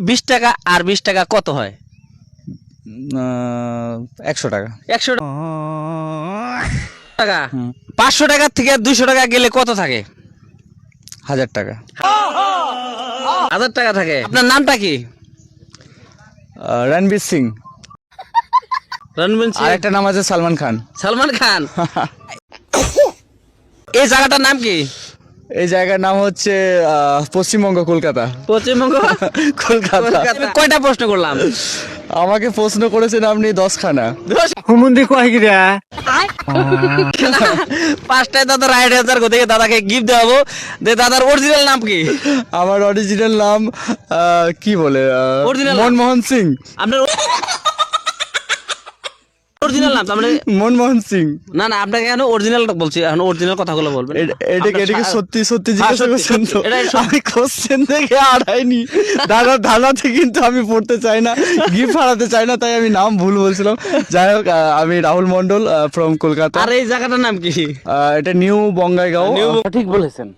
বিশ টাকা আর বিশ টাকা কত হয়? একশো টাকা। একশো টাকা। পাঁচশো টাকা থেকে দুইশো টাকা গেলে কত থাকে? হাজার টাকা। হাজার টাকা থাকে। আপনার নামটা কি? রণবীর সিং। রণবীর সিং। আর একটা নাম আছে সালমান খান। সালমান খান। এই জায়গাটার নাম কি? এই জায়গার নাম হচ্ছে আহ, পশ্চিমবঙ্গ কলকাতা। পশ্চিমবঙ্গ? কলকাতা। কয়টা প্রশ্ন করলাম? আমাকে প্রশ্ন করেছেন আপনি দশখানা। হুমুন্দি কয় গিরা পাঁচটায় দাদা রাইড হাজার থেকে দাদাকে গিফট দেওয়াবো। যে দাদার অরিজিনাল নাম কি? আমার অরিজিনাল নাম আহ, কি বলে মনমোহন সিং। আপনার অরিজিনাল নাম মানে মনমোহন সিং। না না আপনাকে এখন অরিজিনাল বলছি এখন অরিজিনাল কথাগুলো বলবেন। এ- এটাকে আপনার এটাকে সত্যি সত্যি হ্যাঁ, জিজ্ঞাসা করছেন তো? সত্যি। আমি কোশ্চেন থেকে আড়াইনি দাদা দাদাতে কিন্তু আমি পড়তে চাই না গিফট হারাতে চাই না তাই আমি নাম ভুল বলছিলাম। যাই হোক আমি রাহুল মন্ডল ফ্রম কলকাতা। আর এই জায়গাটার নাম কি? আহ, এটা নিউ বঙ্গাইগাঁও। ঠিক বলেছেন।